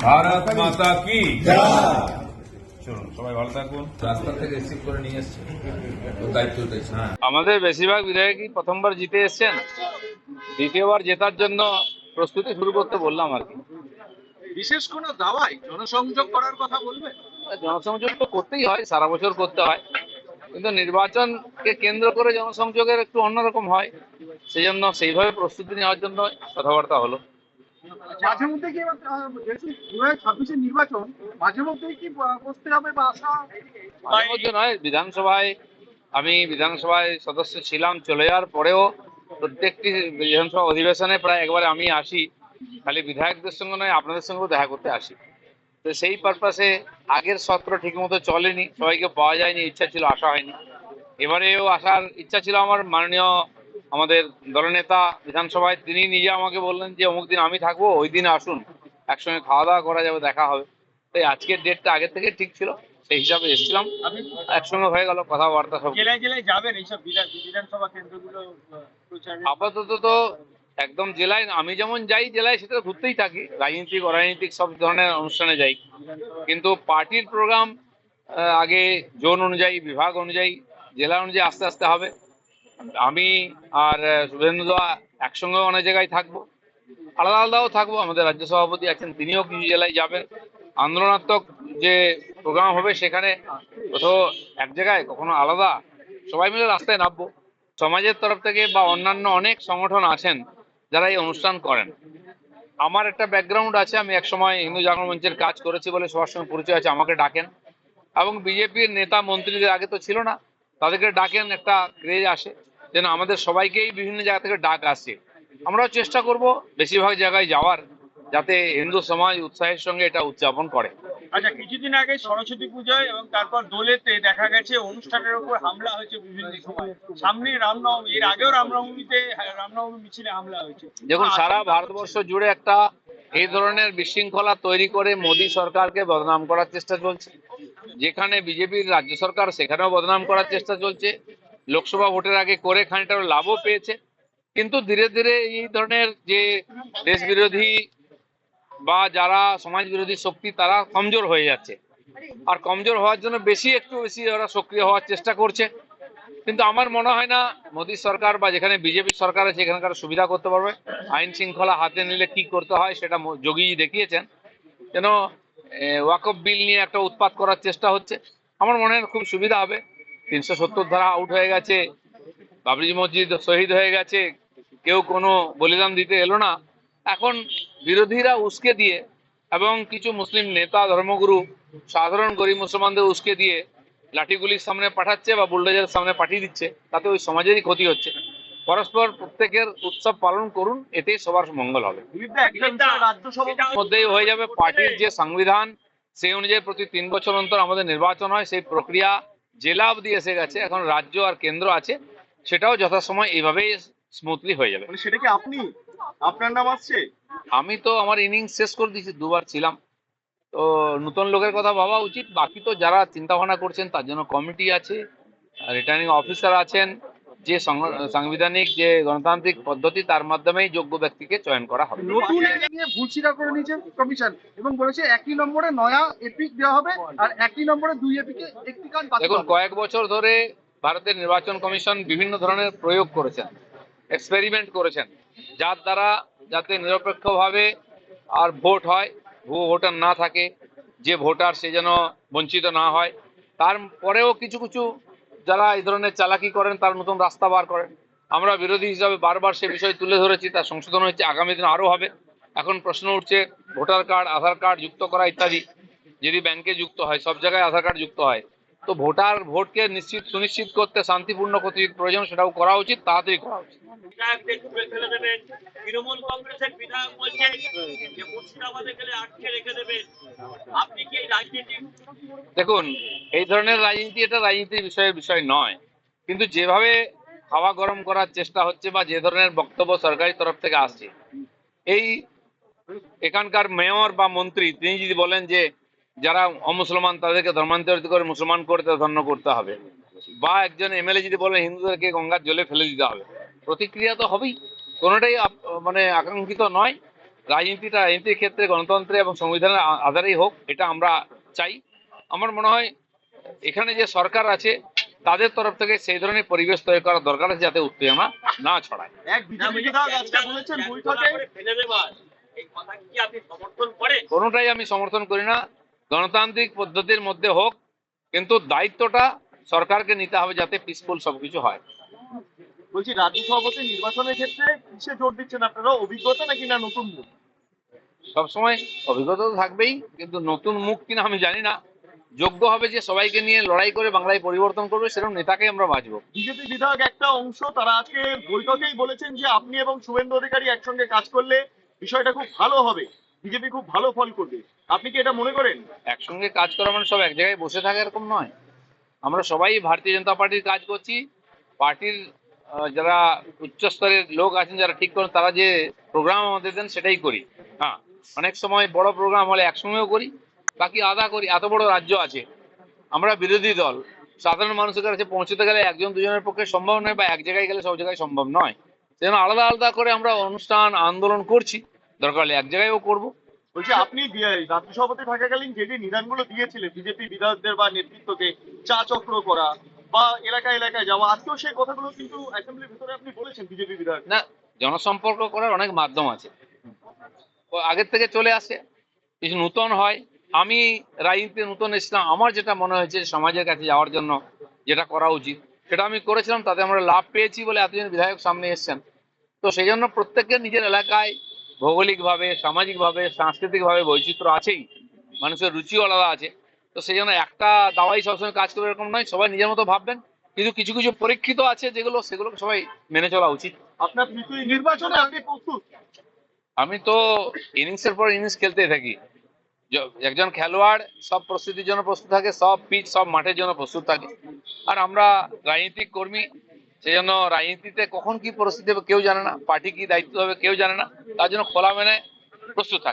ভারত মাতা কি? চলুন সবাই ভালো থাকুন। রাস্তা থেকে রিসিভ করে নিয়ে এসছে। দায়িত্ব হ্যাঁ। আমাদের বেশিরভাগ বিধায়কই প্রথমবার জিতে এসছেন? দ্বিতীয়বার জেতার জন্য প্রস্তুতি শুরু করতে বললাম আর কি। বিশেষ কোনো দাওয়াই জনসংযোগ করার কথা বলবে? জনসংযোগ তো করতেই হয় সারা বছর করতে হয়। কিন্তু নির্বাচনকে কেন্দ্র করে জনসংযোগের একটু অন্যরকম হয়। সেই জন্য সেইভাবে প্রস্তুতি নেওয়ার জন্য কথাবার্তা হলো। মাঝে মধ্যে কি হাজার ছাব্বিশের নির্বাচন মাঝে মধ্যে কি বসতে হবে বা আসা? মধ্যে নয়, বিধানসভায়, আমি বিধানসভায় সদস্য ছিলাম, চলে যাওয়ার পরেও প্রত্যেকটি বিধানসভা অধিবেশনে প্রায় একবারে আমি আসি। খালি বিধায়কদের সঙ্গে নয়, আপনাদের সঙ্গেও দেখা করতে আসি। তো সেই পারপাসে আগের সত্র ঠিকমতো চলেনি, সবাইকে পাওয়া যায়নি, ইচ্ছা ছিল আসা হয়নি। এবারেও আসার ইচ্ছা ছিল আমার মাননীয় আমাদের দলনেতা বিধানসভায় তিনি নিজে আমাকে বললেন যে অমুক দিন আমি থাকব ওই দিন আসুন একসঙ্গে খাওয়া দাওয়া করা যাবে দেখা হবে। তাই আজকের ডেটটা আগে থেকে ঠিক ছিল সেই হিসাবে এসেছিলাম। একসঙ্গে হয়ে গেল কথাবার্তা সব। জেলায় জেলায় যাবেন এইসব বিধানসভা কেন্দ্রগুলো আপাতত তো একদম জেলায় আমি যেমন যাই জেলায় সেটা ঘুরতেই থাকি। রাজনীতিক অরাজনীতিক সব ধরনের অনুষ্ঠানে যাই। কিন্তু পার্টির প্রোগ্রাম আগে জোন অনুযায়ী বিভাগ অনুযায়ী জেলা অনুযায়ী আস্তে আস্তে হবে। আমি আর আহ, শুভেন্দু দা একসঙ্গে অনেক জায়গায় থাকব। আলাদা আলাদাও থাকব। আমাদের রাজ্য সভাপতি আছেন তিনিও কিছু জেলায় যাবেন। আন্দোলনাত্মক যে প্রোগ্রাম হবে সেখানে কোথাও এক জায়গায় কখনো আলাদা সবাই মিলে রাস্তায় নামবো। সমাজের তরফ থেকে বা অন্যান্য অনেক সংগঠন আছেন যারা এই অনুষ্ঠান করেন। আমার একটা ব্যাকগ্রাউন্ড আছে আমি একসময় হিন্দু জাগরণ মঞ্চের কাজ করেছি বলে সবার সঙ্গে পরিচয় আছে আমাকে ডাকেন। এবং বিজেপির নেতা মন্ত্রীদের আগে তো ছিল না। তাদেরকে ডাকেন একটা ক্রেজ আসে। যেন আমাদের সবাইকেই বিভিন্ন জায়গা থেকে ডাক আসে। আমরাও চেষ্টা করব বেশিরভাগ জায়গায় যাওয়ার যাতে হিন্দু সমাজ উৎসাহের সঙ্গে এটা উদযাপন করে। আচ্ছা কিছুদিন আগে সরস্বতী পুজোয় এবং তারপর দোলেতে দেখা গেছে অনুষ্ঠানের উপর হামলা হয়েছে বিভিন্ন সময়। সামনে রামনবমী এর আগেও রামনবমীতে রামনবমী মিছিলে হামলা হয়েছে। দেখুন সারা ভারতবর্ষ জুড়ে একটা এই ধরনের বিশৃঙ্খলা তৈরি করে মোদী সরকারকে বদনাম করার চেষ্টা চলছে। যেখানে বিজেপির রাজ্য সরকার, সেখানেও বদনাম করার চেষ্টা চলছে। লোকসভা ভোটের আগে করে খানিকটা লাভও পেয়েছে। কিন্তু ধীরে ধীরে এই ধরনের যে দেশ বিরোধী বা যারা সমাজ বিরোধী শক্তি, তারা কমজোর হয়ে যাচ্ছে। আর কমজোর হওয়ার জন্য বেশি একটু বেশি ওরা সক্রিয় হওয়ার চেষ্টা করছে। কিন্তু আমার মনে হয় না মোদী সরকার বা যেখানে বিজেপি সরকার আছে এখানকার সুবিধা করতে পারবে। আইন শৃঙ্খলা হাতে নিলে কি করতে হয়, সেটা যোগীজি দেখিয়েছেন। যেন ওয়াকফ বিল নিয়ে একটা উৎপাত করার চেষ্টা হচ্ছে। আমার মনে হয় খুব সুবিধা হবে। তিনশো সত্তর ধারা আউট হয়ে গেছে। বাবরি মসজিদ শহীদ হয়ে গেছে। কেউ কোনো বলিদান দিতে এলো না। এখন বিরোধীরা উস্কে দিয়ে এবং কিছু মুসলিম নেতা, ধর্মগুরু, সাধারণ গরিব মুসলমানদের উস্কে দিয়ে লাঠিগুলির সামনে পাঠাচ্ছে বা বুলডোজারের সামনে পাঠিয়ে দিচ্ছে। তাতে ওই সমাজেরই ক্ষতি হচ্ছে। পরস্পর প্রত্যেকের উৎসব পালন করুন এতেই সবার মঙ্গল হবে। মধ্যেই হয়ে যাবে পার্টির যে সংবিধান সেই অনুযায়ী প্রতি তিন বছর অন্তর আমাদের নির্বাচন হয় সেই প্রক্রিয়া জেলা অবধি এসে গেছে এখন রাজ্য আর কেন্দ্র আছে সেটাও যথাসময় এইভাবেই স্মুথলি হয়ে যাবে। মানে সেটা কি আপনি? আপনার নাম আসছে? আমি তো আমার ইনিংস শেষ করে দিয়েছি দুবার ছিলাম। তো নতুন লোকের কথা ভাবা উচিত বাকি তো যারা চিন্তা ভাবনা করছেন তার জন্য কমিটি আছে রিটার্নিং অফিসার আছেন যে সাংবিধানিক যে গণতান্ত্রিক পদ্ধতি তার মাধ্যমেই যোগ্য ব্যক্তিকে চয়ন করা হবে। নতুন নিয়ে ভুল স্বীকার করে নিয়েছে কমিশন এবং বলেছে একই নম্বরে নয়া এপিক দেওয়া হবে আর একই নম্বরে দুই এপিকে একটি কাজ দেখুন কয়েক বছর ধরে ভারতের নির্বাচন কমিশন বিভিন্ন ধরনের প্রয়োগ করেছেন এক্সপেরিমেন্ট করেছেন যার দ্বারা যাতে নিরপেক্ষভাবে আর ভোট হয় ভুয়ো ভোটার না থাকে যে ভোটার সে যেন বঞ্চিত না হয় তারপরেও কিছু কিছু যারা এই ধরনের চালাকি করেন, তার নতুন রাস্তা বার করেন। আমরা বিরোধী হিসাবে বারবার সে বিষয় তুলে ধরেছি, তার সংশোধন হচ্ছে আগামী দিন আরও হবে। এখন প্রশ্ন উঠছে, ভোটার কার্ড, আধার কার্ড যুক্ত করা ইত্যাদি, যদি ব্যাংকে যুক্ত হয়, সব জায়গায় আধার কার্ড যুক্ত হয়। তো ভোটার ভোটকে নিশ্চিত, সুনিশ্চিত করতে, শান্তিপূর্ণ করতে প্রয়োজন সেটাও করা উচিত, তাড়াতাড়ি করা উচিত। তৃণমূল কংগ্রেসের বিধায়ক যে মুর্শিদাবাদে গেলে আটকে রেখে আপনি কি দেখুন, এই ধরনের রাজনীতি এটা রাজনীতির বিষয়ের বিষয় নয়। কিন্তু যেভাবে হাওয়া গরম করার চেষ্টা হচ্ছে বা যে ধরনের বক্তব্য সরকারি তরফ থেকে আসছে, এই এখানকার মেয়র বা মন্ত্রী, তিনি যদি বলেন যে যারা অমুসলমান, তাদেরকে ধর্মান্তরিত করে মুসলমান করতে, ধন্য করতে হবে। বা একজন এমএলএ যদি বলেন হিন্দুদেরকে গঙ্গার জলে ফেলে দিতে হবে, প্রতিক্রিয়া তো হবেই। কোনোটাই মানে আকাঙ্ক্ষিত নয়। রাজনীতিটা রাজনীতির ক্ষেত্রে গণতন্ত্রে এবং সংবিধানের আধারেই হোক এটা আমরা চাই। আমার মনে হয় এখানে যে সরকার আছে তাদের তরফ থেকে সেই ধরনের পরিবেশ তৈরি করা দরকার আছে যাতে উত্তেজনা না ছড়ায়। কোনোটাই আমি সমর্থন করি না। গণতান্ত্রিক পদ্ধতির মধ্যে হোক কিন্তু দায়িত্বটা সরকারকে নিতে হবে যাতে পিসফুল সবকিছু হয়। বলছি রাজ্য সভাপতি নির্বাচনের ক্ষেত্রে কিসে জোর দিচ্ছেন? আপনারা অভিজ্ঞতা নাকি না নতুন মুখ? সবসময় অভিজ্ঞতা তো থাকবেই কিন্তু নতুন মুখ কিনা আমি জানি না। যোগ্য হবে যে সবাইকে নিয়ে লড়াই করে বাংলায় পরিবর্তন করবে সেরকম নেতাকে আমরা বাঁচব। বিজেপি বিধায়ক একটা অংশ তারা আজকে বৈঠকেই বলেছেন যে আপনি এবং শুভেন্দু অধিকারী একসঙ্গে কাজ করলে বিষয়টা খুব ভালো হবে। বিজেপি খুব ভালো ফল করবে। আপনি কি এটা মনে করেন? একসঙ্গে কাজ করা মানে সব এক জায়গায় বসে থাকা এরকম নয়। আমরা সবাই ভারতীয় জনতা পার্টির কাজ করছি পার্টির যারা উচ্চস্তরের লোক আছেন, যারা ঠিক করেন, তারা যে প্রোগ্রাম আমাদের দেন, সেটাই করি। হ্যাঁ অনেক সময় বড় প্রোগ্রাম হলে একসঙ্গেও করি, বাকি আদা করি। এত বড় রাজ্য আছে। আমরা বিরোধী দল। সাধারণ মানুষের কাছে পৌঁছতে গেলে একজন দুজনের পক্ষে সম্ভব নয় বা এক জায়গায় গেলে সব জায়গায় সম্ভব নয়। সেজন্য আলাদা আলাদা করে আমরা অনুষ্ঠান, আন্দোলন করছি। দরকার হলে এক জায়গায়ও করব। বলছি, আপনি রাজ্য থাকাকালীন যে যে নিদানগুলো দিয়েছিলেন, বিজেপি বিধায়কদের বা নেতৃত্বকে চা চক্র করা বা এলাকায় এলাকায় যাওয়া। আজকেও সেই কথাগুলো কিন্তু অ্যাসেম্বলির ভিতরে আপনি বলেছেন, বিজেপি বিধায়ক না, জনসম্পর্ক করার অনেক মাধ্যম আছে। আগের থেকে চলে আসে, কিছু নূতন হয়। আমি রাজনীতিতে নূতন এসেছিলাম, আমার যেটা মনে হয়েছে সমাজের কাছে যাওয়ার জন্য, যেটা করা উচিত, সেটা আমি করেছিলাম, তাতে আমরা লাভ পেয়েছি বলে এতজন বিধায়ক সামনে এসেছেন। তো সেই জন্য প্রত্যেকের নিজের এলাকায় ভৌগোলিকভাবে, সামাজিকভাবে, সাংস্কৃতিকভাবে বৈচিত্র্য আছেই। মানুষের রুচিও আলাদা আছে। তো সেই জন্য একটা দাওয়াই সবসময় কাজ করবে এরকম নয় সবাই নিজের মতো ভাববেন। কিন্তু কিছু কিছু পরীক্ষিত আছে যেগুলো সেগুলো সবাই মেনে চলা উচিত। আপনার নির্বাচনে আপনি প্রস্তুত? আমি তো ইনিংসের পর ইনিংস খেলতেই থাকি। একজন খেলোয়াড় সব প্রস্তুতির জন্য প্রস্তুত থাকে সব পিচ সব মাঠের জন্য প্রস্তুত থাকে। আর আমরা রাজনীতিক কর্মী সেই জন্য রাজনীতিতে কখন কি পরিস্থিতি হবে কেউ জানে না পার্টি কি দায়িত্ব হবে কেউ জানে না তার জন্য খোলা মেনে প্রস্তুত থাকে।